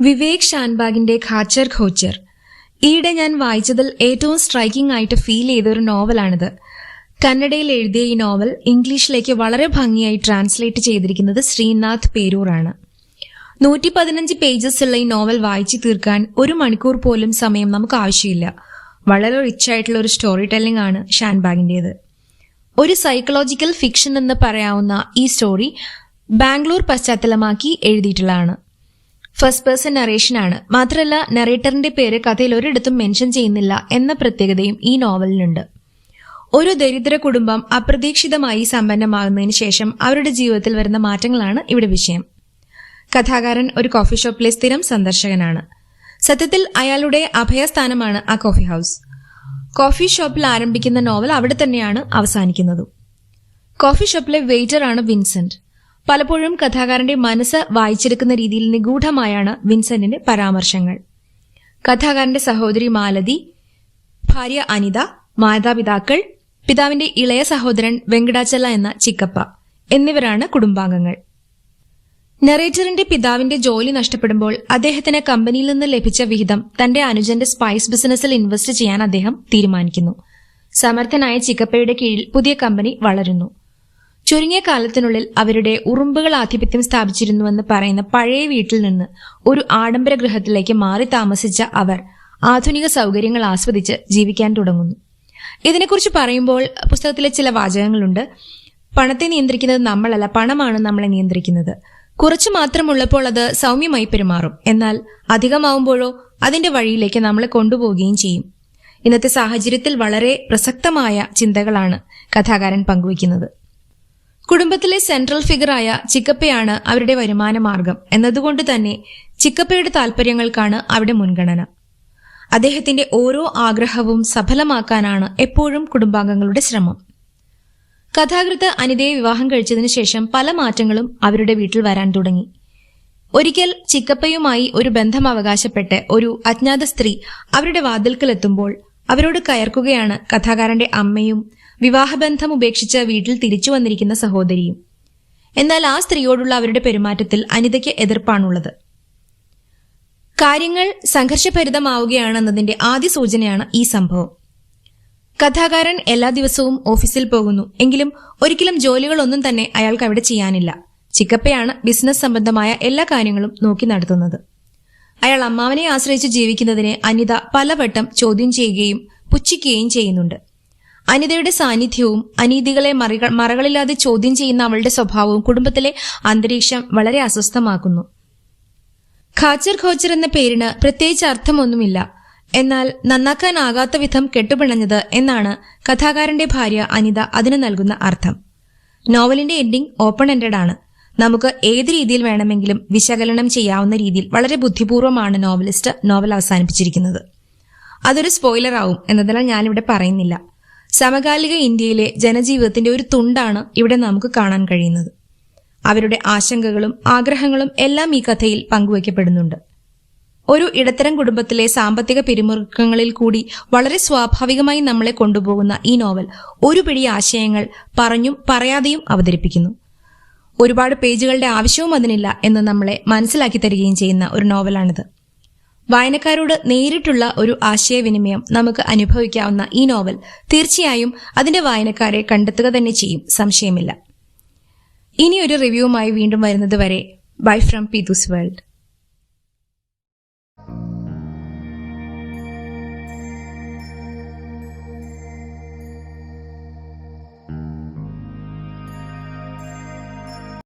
വിവേക് ഷാൻബാഗിന്റെ ഖാച്ചർ ഖോച്ചർ. ഈയിടെ ഞാൻ വായിച്ചതിൽ ഏറ്റവും സ്ട്രൈക്കിംഗ് ആയിട്ട് ഫീൽ ചെയ്ത ഒരു നോവലാണിത്. കന്നഡയിൽ എഴുതിയ ഈ നോവൽ ഇംഗ്ലീഷിലേക്ക് വളരെ ഭംഗിയായി ട്രാൻസ്ലേറ്റ് ചെയ്തിരിക്കുന്നത് ശ്രീനാഥ് പേരൂറാണ് നൂറ്റി പതിനഞ്ച് പേജസ് ഉള്ള ഈ നോവൽ വായിച്ചു തീർക്കാൻ ഒരു മണിക്കൂർ പോലും സമയം നമുക്ക് ആവശ്യമില്ല. വളരെ റിച്ച് ആയിട്ടുള്ള ഒരു സ്റ്റോറി ടെല്ലിംഗ് ആണ് ഷാൻബാഗിന്റേത്. ഒരു സൈക്കോളജിക്കൽ ഫിക്ഷൻ എന്ന് പറയാവുന്ന ഈ സ്റ്റോറി ബാംഗ്ലൂർ പശ്ചാത്തലമാക്കി എഴുതിയിട്ടുള്ളതാണ്. ഫസ്റ്റ് പേഴ്സൺ നറേഷനാണ് മാത്രമല്ല നറേറ്ററിന്റെ പേര് കഥയിൽ ഒരിടത്തും മെൻഷൻ ചെയ്യുന്നില്ല എന്ന പ്രത്യേകതയും ഈ നോവലിനുണ്ട് ഒരു ദരിദ്ര കുടുംബം അപ്രതീക്ഷിതമായി സമ്പന്നമാകുന്നതിന് ശേഷം അവരുടെ ജീവിതത്തിൽ വരുന്ന മാറ്റങ്ങളാണ് ഇവിടെ വിഷയം. കഥാകാരൻ ഒരു കോഫി ഷോപ്പിലെ സ്ഥിരം സന്ദർശകനാണ്. സത്യത്തിൽ അയാളുടെ അഭയസ്ഥാനമാണ് ആ കോഫി ഹൗസ് കോഫി ഷോപ്പിൽ ആരംഭിക്കുന്ന നോവൽ അവിടെ തന്നെയാണ് അവസാനിക്കുന്നത്. കോഫി ഷോപ്പിലെ വെയിറ്റർ ആണ് വിൻസെന്റ്. പലപ്പോഴും കഥാകാരന്റെ മനസ്സ് വായിച്ചെടുക്കുന്ന രീതിയിൽ നിഗൂഢമായാണ് വിൻസെന്റിന്റെ പരാമർശങ്ങൾ. കഥാകാരന്റെ സഹോദരി മാലതി ഭാര്യ അനിത മാതാപിതാക്കൾ പിതാവിന്റെ ഇളയ സഹോദരൻ വെങ്കടാചല എന്ന ചിക്കപ്പ എന്നിവരാണ് കുടുംബാംഗങ്ങൾ. നറേറ്ററിന്റെ പിതാവിന്റെ ജോലി നഷ്ടപ്പെടുമ്പോൾ അദ്ദേഹത്തിന് കമ്പനിയിൽ നിന്ന് ലഭിച്ച വിഹിതം തന്റെ അനുജന്റെ സ്പൈസ് ബിസിനസ്സിൽ ഇൻവെസ്റ്റ് ചെയ്യാൻ അദ്ദേഹം തീരുമാനിക്കുന്നു. സമർത്ഥനായ ചിക്കപ്പയുടെ കീഴിൽ പുതിയ കമ്പനി വളരുന്നു. ചുരുങ്ങിയ കാലത്തിനുള്ളിൽ അവരുടെ ഉറുമ്പുകൾ ആധിപത്യം സ്ഥാപിച്ചിരുന്നുവെന്ന് പറയുന്ന പഴയ വീട്ടിൽ നിന്ന് ഒരു ആഡംബര ഗൃഹത്തിലേക്ക് മാറി താമസിച്ച അവർ ആധുനിക സൗകര്യങ്ങൾ ആസ്വദിച്ച് ജീവിക്കാൻ തുടങ്ങുന്നു. ഇതിനെക്കുറിച്ച് പറയുമ്പോൾ പുസ്തകത്തിലെ ചില വാചകങ്ങളുണ്ട്. പണത്തെ നിയന്ത്രിക്കുന്നത് നമ്മളല്ല പണമാണ് നമ്മളെ നിയന്ത്രിക്കുന്നത്. കുറച്ചു മാത്രമുള്ളപ്പോൾ അത് സൗമ്യമായി പെരുമാറും. എന്നാൽ അധികമാവുമ്പോഴോ അതിന്റെ വഴിയിലേക്ക് നമ്മളെ കൊണ്ടുപോവുകയും ചെയ്യും. ഇന്നത്തെ സാഹചര്യത്തിൽ വളരെ പ്രസക്തമായ ചിന്തകളാണ് കഥാകാരൻ പങ്കുവയ്ക്കുന്നത്. കുടുംബത്തിലെ സെൻട്രൽ ഫിഗറായ ചിക്കപ്പയാണ് അവരുടെ വരുമാന മാർഗം എന്നതുകൊണ്ട് തന്നെ ചിക്കപ്പയുടെ താല്പര്യങ്ങൾക്കാണ് അവിടെ മുൻഗണന. അദ്ദേഹത്തിന്റെ ഓരോ ആഗ്രഹവും സഫലമാക്കാനാണ് എപ്പോഴും കുടുംബാംഗങ്ങളുടെ ശ്രമം. കഥാകൃത്ത് അനിതയെ വിവാഹം കഴിച്ചതിനു ശേഷം പല മാറ്റങ്ങളും അവരുടെ വീട്ടിൽ വരാൻ തുടങ്ങി. ഒരിക്കൽ ചിക്കപ്പയുമായി ഒരു ബന്ധം അവകാശപ്പെട്ട് ഒരു അജ്ഞാത സ്ത്രീ അവരുടെ വാതിൽക്കലെത്തുമ്പോൾ അവരോട് കയർക്കുകയാണ് കഥാകാരന്റെ അമ്മയും വിവാഹബന്ധം ഉപേക്ഷിച്ച് വീട്ടിൽ തിരിച്ചു വന്നിരിക്കുന്ന സഹോദരിയും. എന്നാൽ ആ സ്ത്രീയോടുള്ള അവരുടെ പെരുമാറ്റത്തിൽ അനിതയ്ക്ക് എതിർപ്പാണുള്ളത്. കാര്യങ്ങൾ സംഘർഷഭരിതമാവുകയാണെന്നതിന്റെ ആദ്യ സൂചനയാണ് ഈ സംഭവം. കഥാകാരൻ എല്ലാ ദിവസവും ഓഫീസിൽ പോകുന്നു. എങ്കിലും ഒരിക്കലും ജോലികളൊന്നും തന്നെ അയാൾക്ക് അവിടെ ചെയ്യാനില്ല. ചിക്കപ്പയാണ് ബിസിനസ് സംബന്ധമായ എല്ലാ കാര്യങ്ങളും നോക്കി നടത്തുന്നത്. അയാൾ അമ്മാവനെ ആശ്രയിച്ച് ജീവിക്കുന്നതിനെ അനിത പലവട്ടം ചോദ്യം ചെയ്യുകയും പുച്ഛിക്കുകയും ചെയ്യുന്നുണ്ട്. അനിതയുടെ സാന്നിധ്യവും അനീതികളെ മറിക മറകളില്ലാതെ ചോദ്യം ചെയ്യുന്ന അവളുടെ സ്വഭാവവും കുടുംബത്തിലെ അന്തരീക്ഷം വളരെ അസ്വസ്ഥമാക്കുന്നു. ഖാച്ചർ ഖോച്ചർ എന്ന പേരിന് പ്രത്യേകിച്ച് അർത്ഥമൊന്നുമില്ല. എന്നാൽ നന്നാക്കാനാകാത്ത വിധം കെട്ടുപിണഞ്ഞത് എന്നാണ് കഥാകാരന്റെ ഭാര്യ അനിത അതിന് നൽകുന്ന അർത്ഥം. നോവലിന്റെ എൻഡിംഗ് ഓപ്പൺ എൻഡഡ് ആണ്. നമുക്ക് ഏത് രീതിയിൽ വേണമെങ്കിലും വിശകലനം ചെയ്യാവുന്ന രീതിയിൽ വളരെ ബുദ്ധിപൂർവമാണ് നോവലിസ്റ്റ് നോവൽ അവസാനിപ്പിച്ചിരിക്കുന്നത്. അതൊരു സ്പോയിലർ ആവും എന്നതിനാൽ ഞാനിവിടെ പറയുന്നില്ല. സമകാലിക ഇന്ത്യയിലെ ജനജീവിതത്തിന്റെ ഒരു തുണ്ടാണ് ഇവിടെ നമുക്ക് കാണാൻ കഴിയുന്നത്. അവരുടെ ആശങ്കകളും ആഗ്രഹങ്ങളും എല്ലാം ഈ കഥയിൽ പങ്കുവയ്ക്കപ്പെടുന്നുണ്ട്. ഒരു ഇടത്തരം കുടുംബത്തിലെ സാമ്പത്തിക പിരിമുറുക്കങ്ങളിൽ കൂടി വളരെ സ്വാഭാവികമായി നമ്മളെ കൊണ്ടുപോകുന്ന ഈ നോവൽ ഒരു പിടി ആശയങ്ങൾ പറഞ്ഞും പറയാതെയും അവതരിപ്പിക്കുന്നു. ഒരുപാട് പേജുകളുടെ ആവശ്യവും അതിനില്ല എന്ന് നമ്മളെ മനസ്സിലാക്കി തരികയും ചെയ്യുന്ന ഒരു നോവലാണിത്. വായനക്കാരോട് നേരിട്ടുള്ള ഒരു ആശയവിനിമയം നമുക്ക് അനുഭവിക്കാവുന്ന ഈ നോവൽ തീർച്ചയായും അതിന്റെ വായനക്കാരെ കണ്ടെത്തുക തന്നെ ചെയ്യും സംശയമില്ല. ഇനിയൊരു റിവ്യൂവുമായി വീണ്ടും വരുന്നത് വരെ ബൈ ഫ്രം പീതൂസ് വേൾഡ്.